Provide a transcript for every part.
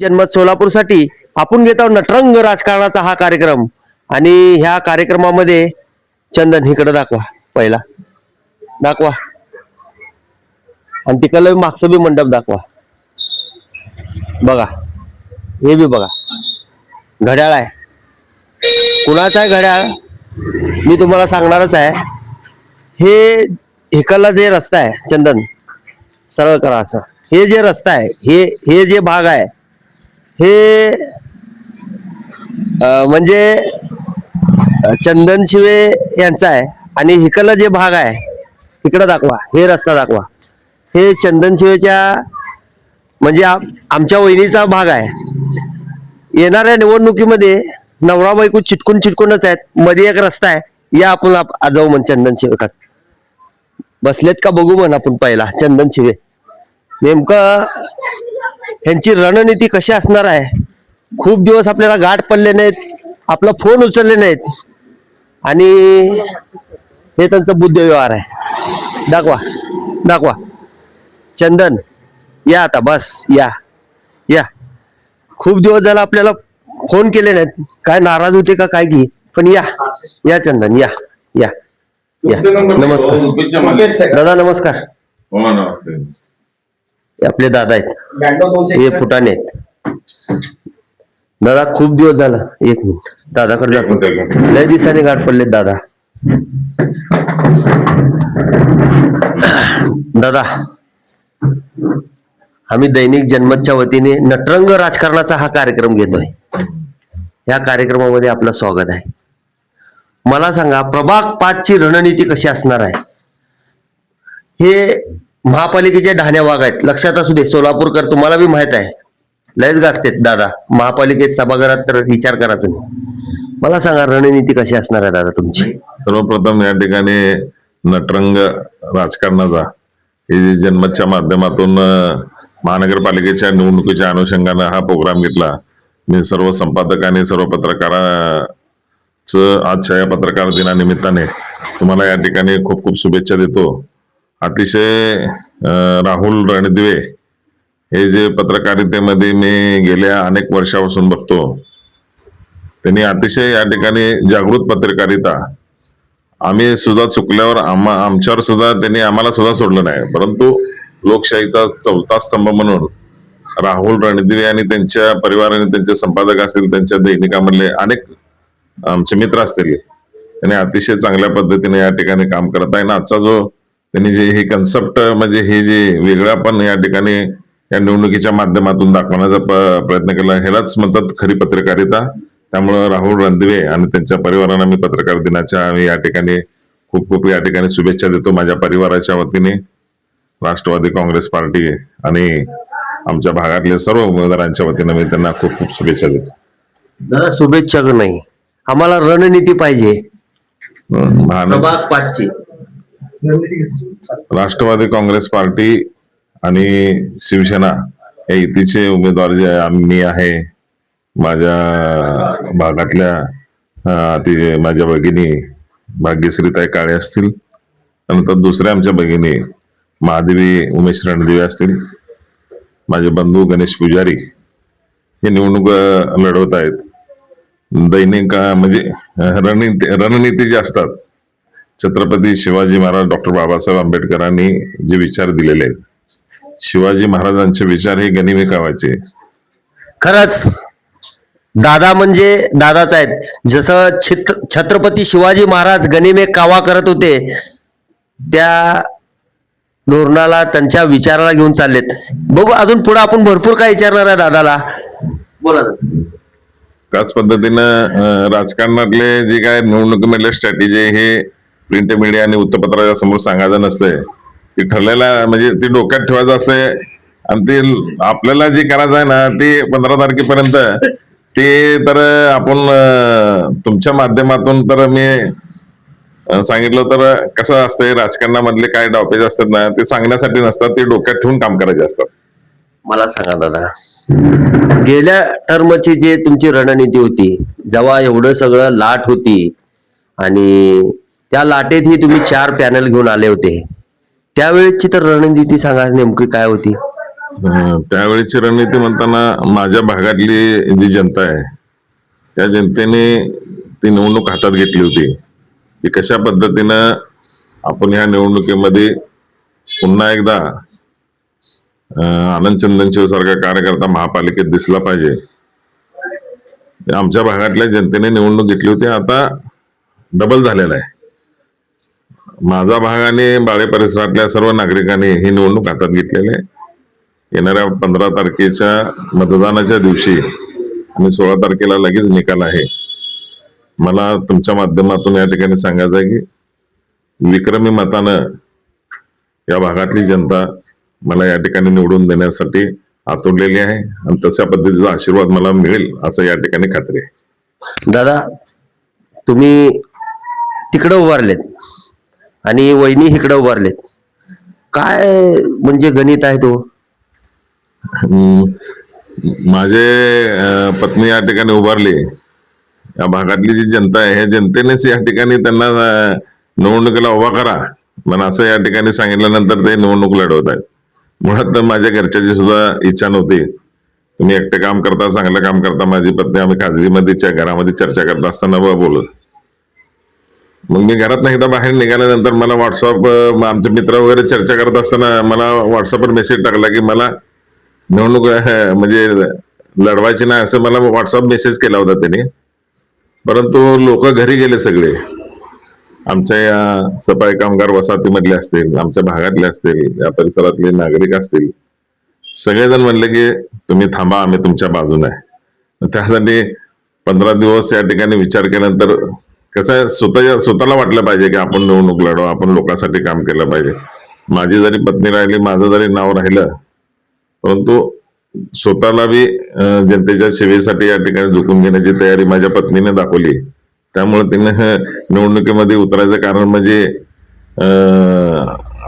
जन्मत सोलापूरसाठी आपण घेत आहोत नटरंग राजकारणाचा हा कार्यक्रम. आणि ह्या कार्यक्रमामध्ये चंदन हिकडं दाखवा पहिला. दाखवा. आणि तिकडलं मागचं बी मंडप दाखवा. बघा. हे बी बघा. घड्याळ आहे. कुणाचं आहे घड्याळ? मी तुम्हाला सांगणारच आहे. हे इकडला जे रस्ता आहे चंदन सरळ करा असं. हे जे रस्ता आहे हे हे जे भाग आहे हे म्हणजे चंदन शिवे यांचा आहे. आणि इकडलं जे भाग आहे इकडं दाखवा हे रस्ता दाखवा. हे चंदन शिवेच्या म्हणजे आम- आमच्या वहिनीचा भाग आहे. येणाऱ्या निवडणुकीमध्ये नवरा बायको चिटकून चिटकूनच आहेत. मध्ये एक रस्ता आहे. या आपण जाऊ म्हण चंदन शिवेकर बसलेत का बघू म्हण आपण पहिला चंदन शिवे. नेमकं ह्यांची रणनीती कशी असणार आहे? खूप दिवस आपल्याला गाठ पडले नाहीत आपला फोन उचलले नाहीत. आणि हे त्यांचं बुद्ध व्यवहार आहे. दाखवा दाखवा. चंदन या आता बस या या. खूप दिवस झाला आपल्याला फोन केले नाहीत. काय नाराज होते का काय की? पण या या चंदन या या या. नमस्कार. दादा नमस्कार. हो नमस्ते. आपले दादा आहेत. हे फुटाणे आहेत. दादा खूप दिवस झाला. एक मिनिट. दादाकडे जातो. लय दिवसाने गाठ पडलेत दादा. दादा आम्ही दैनिक जनमतच्या वतीने नटरंग राजकारणाचा हा कार्यक्रम घेतोय. या कार्यक्रमामध्ये आपलं स्वागत आहे. मला सांगा प्रभाग पाच ची रणनीती कशी असणार आहे? हे महापालिकेच्या ढाण्या वाघ आहेत. लक्षात असू दे सोलापूरकर तुम्हाला बी माहीत आहे. लयच गाजतेत दादा. महापालिकेत सभागृहात तर विचार करायचं नाही मला सांगा रणनीती कशी असणार आहे दादा तुमची? सर्वप्रथम या ठिकाणी नटरंग राजकारणाचा हे जन्मतच्या माध्यमातून महानगरपालिकेच्या निवडणुकीच्या अनुषंगानं हा प्रोग्राम घेतला. मी सर्व संपादक आणि सर्व पत्रकाराचं आजच्या या पत्रकार दिनानिमित्ताने तुम्हाला या ठिकाणी खूप खूप शुभेच्छा देतो. अतिशय राहुल रणदिवे हे जे पत्रकारितेमध्ये मी गेल्या अनेक वर्षापासून बघतो त्यांनी अतिशय या ठिकाणी जागृत पत्रकारिता. आम्ही सुद्धा चुकल्यावर आम्हा आमच्यावर सुद्धा त्यांनी आम्हाला सुद्धा सोडलं नाही. परंतु लोकशाहीचा चौथा स्तंभ म्हणून राहुल रणदिवे आणि त्यांच्या परिवाराने त्यांचे संपादक असतील त्यांच्या दैनिकामधले अनेक आमचे मित्र असतील त्यांनी अतिशय चांगल्या पद्धतीने या ठिकाणी काम करत आहे. ना आजचा जो त्यांनी जे हे कन्सेप्ट म्हणजे हे जे वेगळा पण या ठिकाणी या निवडणुकीच्या माध्यमातून दाखवण्याचा प्रयत्न केला ह्यालाच म्हणतात खरी पत्रकारिता. त्यामुळं राहुल रणदिवे आणि त्यांच्या परिवारांना मी पत्रकार दिनाच्या या ठिकाणी खूप खूप या ठिकाणी शुभेच्छा देतो माझ्या परिवाराच्या वतीने. राष्ट्रवादी काँग्रेस पार्टी आणि आमच्या भागातले सर्व उमेदवारांच्या वतीने मी त्यांना खूप खूप शुभेच्छा देतो. दादा शुभेच्छा नाही? आम्हाला रणनीती पाहिजे. राष्ट्रवादी काँग्रेस पार्टी आणि शिवसेना या युतीचे उमेदवार जे आम्ही मी आहे. माझ्या भागातल्या ती माझ्या भगिनी भाग्यश्रीताई काळे असतील. नंतर दुसऱ्या आमच्या भगिनी महादेवी उमेश रणदेवी असतील. माझे बंधू गणेश पुजारी हे निवडणूक लढवत आहेत. दैनिक म्हणजे रणनीती रणनीती जे असतात छत्रपती शिवाजी महाराज डॉक्टर बाबासाहेब आंबेडकरांनी जे विचार दिलेले आहेत शिवाजी महाराजांचे विचार हे गनिमी कावाचे खरंच दादा म्हणजे दादाच आहेत. जसं छित छत्रपती शिवाजी महाराज गनिमे कावा करत होते त्या धोरणाला त्यांच्या विचाराला घेऊन चाललेत. बघू अजून पुढे आपण भरपूर काय विचारणार आहे दादाला. बोला. त्याच पद्धतीनं राजकारणातले जे काय निवडणुकीमधले स्ट्रॅटेजी हे प्रिंट मीडिया आणि वृत्तपत्राच्या समोर सांगायचं नसतंय. ते ठरलेला म्हणजे ते डोक्यात ठेवायचं असतंय. आणि ते आपल्याला जे करायचं आहे ना ते पंधरा तारखेपर्यंत. ते तर आपण तुमच्या माध्यमातून तर मी सांगितलं तर कसं असतंय राजकारणामधले काय डावपेज असतात ना ते सांगण्यासाठी नसतात ते डोक्यात ठेवून काम करायचे असतात. मला सांगा दादा. गेल्या टर्मची जे तुमची रणनीती होती जेव्हा एवढं सगळं लाट होती आणि त्या लाटेतही तुम्ही चार पॅनल घेऊन आले होते. त्यावेळेची तर रणनीती सांगा नेमकी काय होती? त्यावेळेची रणनीती म्हणताना माझ्या भागातली जी जनता आहे त्या जनतेने ती निवडणूक हातात घेतली होती. की कशा पद्धतीनं आपण ह्या निवडणुकीमध्ये पुन्हा एकदा आनंदचंदन आनंद चंदनशिव सारखा कार्यकर्ता महापालिकेत दिसला पाहिजे. ते आमच्या भागातल्या जनतेने निवडणूक घेतली होती आता डबल झालेला आहे. माझा भागाने बाळे परिसरातल्या सर्व नागरिकांनी ही निवडणूक हातात घेतलेली आहे. येणाऱ्या पंधरा तारखेच्या मतदानाच्या दिवशी आणि सोळा तारखेला लगेच निकाल आहे. मला तुमच्या माध्यमातून या ठिकाणी सांगायचं आहे की विक्रमी मतानं या भागातली जनता मला या ठिकाणी निवडून देण्यासाठी आतुरलेली आहे आणि तशा पद्धतीचा आशीर्वाद मला मिळेल असं या ठिकाणी खात्री आहे. दादा तुम्ही तिकडं उभारलेत. आणि वहिनी इकडं उभारलेत काय म्हणजे गणित आहे तो? हम्म, माझे पत्नी या ठिकाणी उभारली या भागातली जी जनता आहे ह्या जनतेनेच या ठिकाणी त्यांना निवडणुकीला उभा करा. म्हणून असं या ठिकाणी सांगितल्यानंतर ते निवडणूक लढवत आहेत. मुळात तर माझ्या घरच्याची सुद्धा इच्छा नव्हती. तुम्ही एकटे काम करता चांगलं काम करता माझी पत्नी आम्ही खाजगीमध्ये घरामध्ये चर्चा करत असताना बोलत. मग मी घरात एकदा बाहेर निघाल्यानंतर मला व्हॉट्सअप आमचे मित्र वगैरे चर्चा करत असताना मला व्हॉट्सअपवर मेसेज टाकला की मला निवडणूक म्हणजे लढवायची नाही असं मला व्हॉट्सअप मेसेज केला होता त्याने. परंतु लोक घरी गेले सगळे. आमच्या या सफाई कामगार वसाहतीमधले असतील आमच्या भागातले असतील या परिसरातले नागरिक असतील. सगळेजण म्हणले की तुम्ही थांबा आम्ही तुमच्या बाजूने आहे. त्यासाठी पंधरा दिवस या ठिकाणी विचार केल्यानंतर कसं आहे स्वतः स्वतःला वाटलं पाहिजे की आपण निवडणूक लढव आपण लोकांसाठी काम केलं पाहिजे. माझी जरी पत्नी राहिली माझं जरी नाव राहिलं परंतु स्वतःला बी जनतेच्या सेवेसाठी या ठिकाणी झुकून घेण्याची तयारी माझ्या पत्नीने दाखवली. त्यामुळे तिने निवडणुकीमध्ये उतरायचं कारण म्हणजे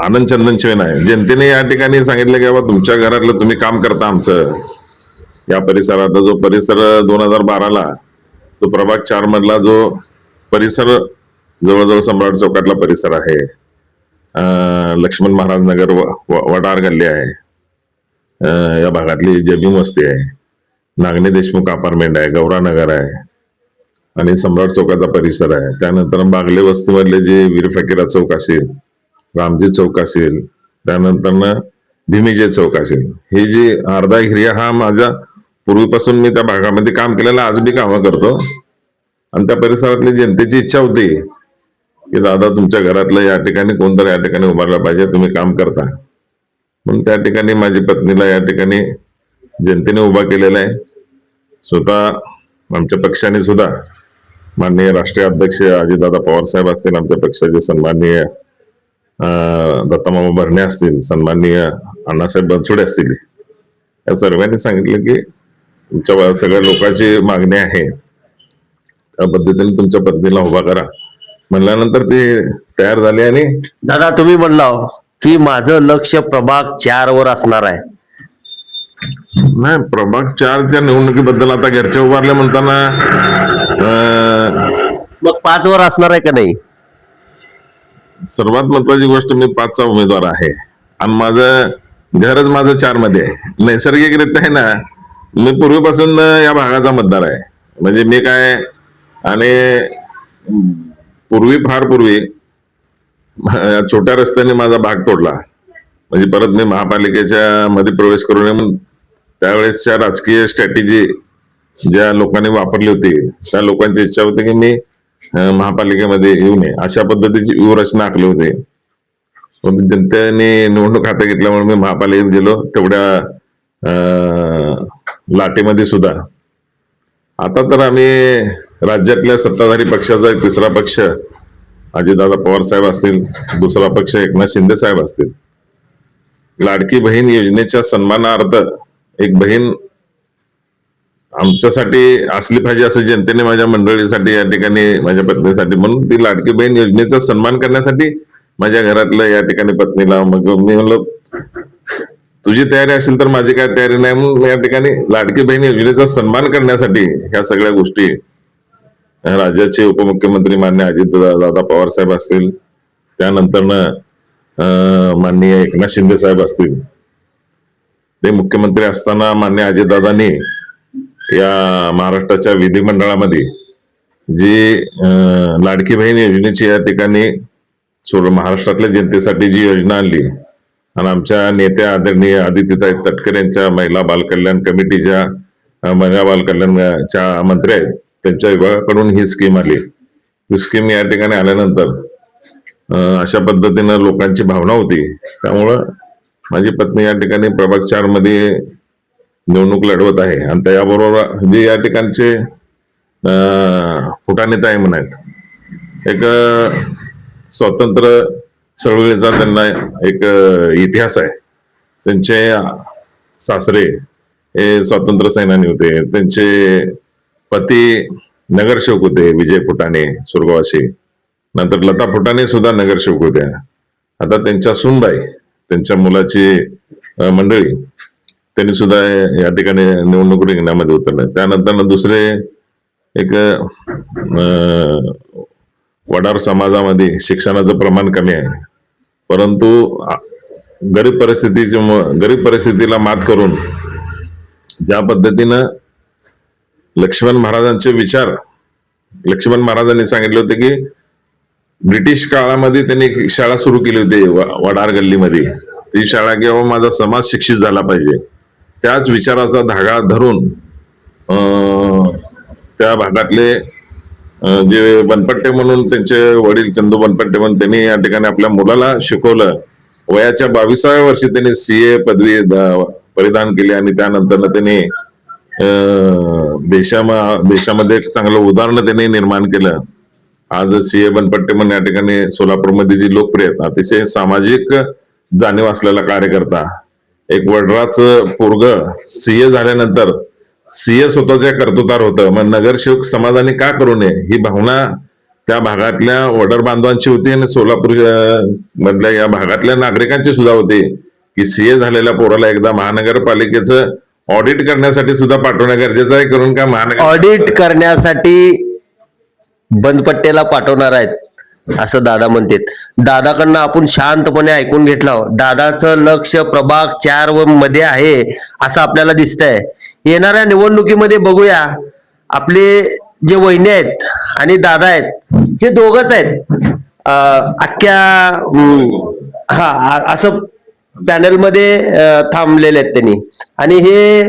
आनंद चंदन शिवेन आहे जनतेने या ठिकाणी सांगितलं की बाबा तुमच्या घरातलं तुम्ही काम करता आमचं. या परिसरात जो परिसर दोन हजार बाराला तो प्रभाग चार मधला जो परिसर जवळजवळ सम्राट चौकातला परिसर आहे. लक्ष्मण महाराज नगर व- वडार गल्ली आहे. या भागातली जबी वस्ती आहे. नागणे देशमुख अपार्टमेंट आहे गौरानगर आहे. आणि सम्राट चौकाचा परिसर आहे. त्यानंतर बागले वस्तीमधले जे वीर फकीरा चौक असेल रामजी चौक असेल त्यानंतर भीमीजे चौक असेल. हे जी अर्धा एरिया हा माझ्या पूर्वीपासून मी त्या भागामध्ये काम केलेलं आज बी कामं करतो. आणि त्या परिसरातली जनतेची इच्छा होती की दादा तुमच्या घरातलं या ठिकाणी कोणतरी या ठिकाणी उभारला पाहिजे तुम्ही काम करता. म्हणून त्या ठिकाणी माझी पत्नीला या ठिकाणी जनतेने उभा केलेला आहे. स्वतः आमच्या पक्षाने सुद्धा माननीय राष्ट्रीय अध्यक्ष अजितदादा पवार साहेब असतील आमच्या पक्षाचे सन्माननीय दत्तामामा भरणे असतील सन्माननीय अण्णासाहेब बनसोडे असतील. या सर्वांनी सांगितलं की तुमच्या सगळ्या लोकांची मागणी आहे. त्या पद्धतीने तुमच्या पत्नीला उभा करा. म्हणल्यानंतर ते तयार झाले आणि दादा तुम्ही म्हणला की माझं लक्ष प्रभाग चार वर असणार आहे. नाही प्रभाग चारच्या निवडणुकीबद्दल आता घरच्या उभारल्या म्हणताना मग पाच वर असणार आहे का नाही? सर्वात महत्वाची गोष्ट मी पाचचा उमेदवार आहे. आणि माझं घरच माझं चारमध्ये आहे. नैसर्गिकरित्या आहे ना मी पूर्वीपासून या भागाचा मतदार आहे. म्हणजे मी काय आणि पूर्वी फार पूर्वी छोट्या रस्त्याने माझा भाग तोडला. म्हणजे परत मी महापालिकेच्या मध्ये प्रवेश करू नये म्हणून त्यावेळेसच्या राजकीय स्ट्रॅटेजी ज्या लोकांनी वापरली होती त्या लोकांची इच्छा होती की मी महापालिकेमध्ये येऊ नये. अशा पद्धतीची व्यूहरचना आखली होती. पण जनतेने निवडणूक हातात घेतल्यामुळे मी महापालिकेत गेलो तेवढ्या लाटेमध्ये सुद्धा. आता तर आम्ही राज्यातल्या सत्ताधारी पक्षाचा एक तिसरा पक्ष अजितदादा पवार साहेब असतील दुसरा पक्ष एकनाथ शिंदे साहेब असतील. लाडकी बहीण योजनेच्या सन्मानार्थ एक बहीण आमच्यासाठी असली पाहिजे असं जनतेने माझ्या मंडळीसाठी या ठिकाणी माझ्या पत्नीसाठी म्हणून ती लाडकी बहीण योजनेचा सन्मान करण्यासाठी माझ्या घरातलं या ठिकाणी पत्नीला मग मी म्हणलो तुझी तयारी असेल तर माझी काय तयारी नाही. म्हणून या ठिकाणी लाडकी बहीण योजनेचा सन्मान करण्यासाठी ह्या सगळ्या गोष्टी राज्याचे उपमुख्यमंत्री मान्य अजित दादा पवार साहेब असतील त्यानंतर माननीय एकनाथ शिंदे साहेब असतील. ते मुख्यमंत्री असताना मान्य अजितदादांनी या महाराष्ट्राच्या विधिमंडळामध्ये जी लाडकी बहीण योजनेची या ठिकाणी सोड महाराष्ट्रातल्या जनतेसाठी जी योजना आणली आणि आमच्या नेत्या आदरणीय आदित्यताई तटकरे यांच्या महिला बालकल्याण कमिटीच्या महिला बालकल्याणच्या मंत्री आहेत त्यांच्या विभागाकडून ही स्कीम आली. ही स्कीम या ठिकाणी आल्यानंतर अशा पद्धतीनं लोकांची भावना होती. त्यामुळं माझी पत्नी या ठिकाणी प्रभाग चारमध्ये निवडणूक लढवत आहे. आणि त्याबरोबर जे या ठिकाणचे फुटानेता आहे ताई म्हणायत एक स्वातंत्र्य स्वतंत्र चळवळीचा त्यांना एक इतिहास आहे. त्यांचे सासरे हे स्वातंत्र्य सेनानी होते. त्यांचे पती नगरसेवक होते विजय फुटाणे स्वर्गवासी नंतर लता फुटाणे सुद्धा नगरसेवक होत्या. आता त्यांच्या सुनबाई त्यांच्या मुलाची मंडळी त्यांनी सुद्धा या ठिकाणी निवडणूक रिंगणामध्ये उतरलं त्यानंतर दुसरे एक वडार समाजामध्ये शिक्षणाचं प्रमाण कमी आहे. परंतु गरीब परिस्थितीची गरीब परिस्थितीला मात करून ज्या पद्धतीनं लक्ष्मण महाराजांचे विचार. लक्ष्मण महाराजांनी सांगितले होते की ब्रिटिश काळामध्ये त्यांनी एक शाळा सुरू केली होती वडार गल्लीमध्ये. ती शाळा किंवा माझा समाज शिक्षित झाला पाहिजे. त्याच विचाराचा धागा धरून त्या भागातले जे बनपट्टे म्हणून त्यांचे वडील चंदू बनपट्टे म्हणून त्यांनी या ठिकाणी आपल्या मुलाला शिकवलं. वयाच्या बावीसाव्या वर्षी त्यांनी सी ए पदवी द- परिधान केली आणि त्यानंतर त्यांनी देशामा देशामध्ये एक चांगलं उदाहरण त्यांनी निर्माण केलं. आज सी ए बनपट्टे म्हणून या ठिकाणी सोलापूरमध्ये जी लोकप्रियता अतिशय सामाजिक जाणीव असलेला कार्यकर्ता. एक वडराच पोरग सीए झाल्यानंतर सीए स्वतःच्या कर्तुतार होतं. मग नगरसेवक समाजाने का करू नये? ही भावना त्या भागातल्या वडर बांधवांची होती आणि सोलापूर मधल्या या भागातल्या नागरिकांची सुद्धा होती की सीए झालेल्या पोराला एकदा महानगरपालिकेचं ऑडिट करण्यासाठी सुद्धा पाठवणं गरजेचं आहे करून का महान ऑडिट करण्यासाठी बंदपट्टेला पाठवणार आहेत असं दादा म्हणतात. दादाकडनं आपण शांतपणे ऐकून घेतला दादाचं लक्ष प्रभाग चार व मध्ये आहे असं आपल्याला दिसतंय. येणाऱ्या निवडणुकीमध्ये बघूया. आपले जे वहिनी आहेत आणि दादा आहेत हे दोघच आहेत. अख्ख्या हा असं पॅनलमध्ये थांबलेले आहेत त्यांनी. आणि हे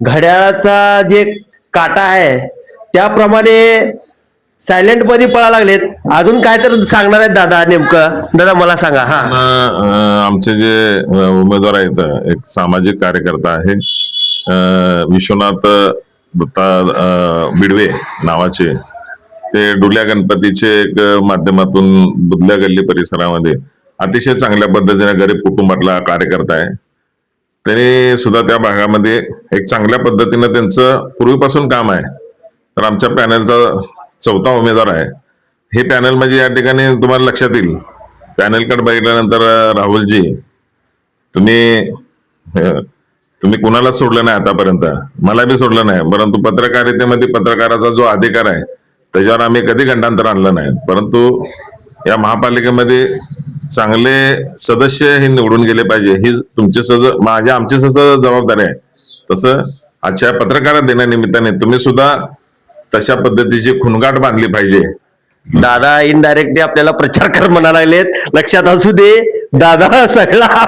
घड्याळाचा जे काटा आहे त्याप्रमाणे सायलेंटमध्ये पळा लागलेत. अजून काय तर सांगणार आहेत दादा नेमकं? दादा मला सांगा. हा. आमचे जे उमेदवार आहेत एक सामाजिक कार्यकर्ता आहे विश्वनाथ दत्ता बिडवे नावाचे. ते डुल्या गणपतीचे एक माध्यमातून बुधल्या गल्ली परिसरामध्ये अतिशय चांगल्या पद्धतीने गरीब कुटुंबातला कार्यकर्ता आहे. त्यांनी सुद्धा त्या भागामध्ये एक चांगल्या पद्धतीनं त्यांचं पूर्वीपासून काम आहे. तर आमच्या पॅनलचा चौथा उमेदवार आहे. हे पॅनल म्हणजे या ठिकाणी तुम्हाला लक्षात येईल. पॅनलकडे बघितल्यानंतर राहुलजी तुम्ही तुम्ही कुणाला सोडलं नाही आतापर्यंत? मला बी सोडलं नाही परंतु पत्रकारितेमध्ये पत्रकाराचा जो अधिकार आहे त्याच्यावर आम्ही कधी गंडांतर आणलं नाही. परंतु या महापालिकेमध्ये चांगले सदस्य हे निवडून गेले पाहिजे. ही तुमची सज माझ्या आमची सज जबाबदारी आहे. तसं आजच्या पत्रकारात देण्यानिमित्ताने तुम्ही सुद्धा तशा पद्धतीची खुणगाट बांधली पाहिजे. दादा इनडायरेक्टली आपल्याला प्रचार कर म्हणा लागलेत. लक्षात असू दे. दादा सगळा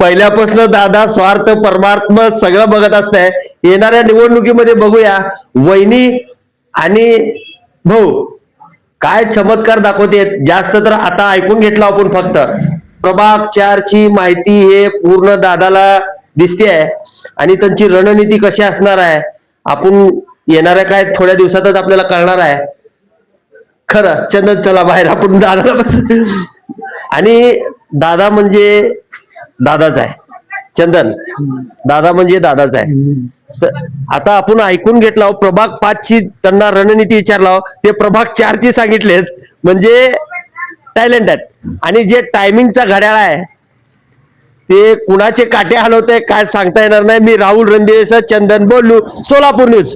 पहिल्यापासून दादा स्वार्थ परमार्थ सगळं बघत असतंय. येणाऱ्या निवडणुकीमध्ये बघूया. वहिनी आणि भाऊ काय चमत्कार दाखवते जास्त तर आता ऐकून घेतलं आपण फक्त. प्रभाग चारची माहिती हे पूर्ण दादाला दिसते आहे. आणि त्यांची रणनीती कशी असणार आहे आपण येणाऱ्या काय थोड्या दिवसातच आपल्याला कळणार आहे. खरं चंदन चला बाहेर आपण दादाला बस. आणि दादा म्हणजे दादाच आहे. चंदन दादा म्हणजे दादाच आहे. आता आपण ऐकून घेतला प्रभाग पाच ची त्यांना रणनीती विचारला ते प्रभाग चार ची सांगितलेत. म्हणजे टॅलेंट आहेत. आणि जे टायमिंगचा घड्याळ आहे ते कुणाचे काटे हलवते काय सांगता येणार नाही. मी राहुल रणदेस चंदन बोलू सोलापूर न्यूज.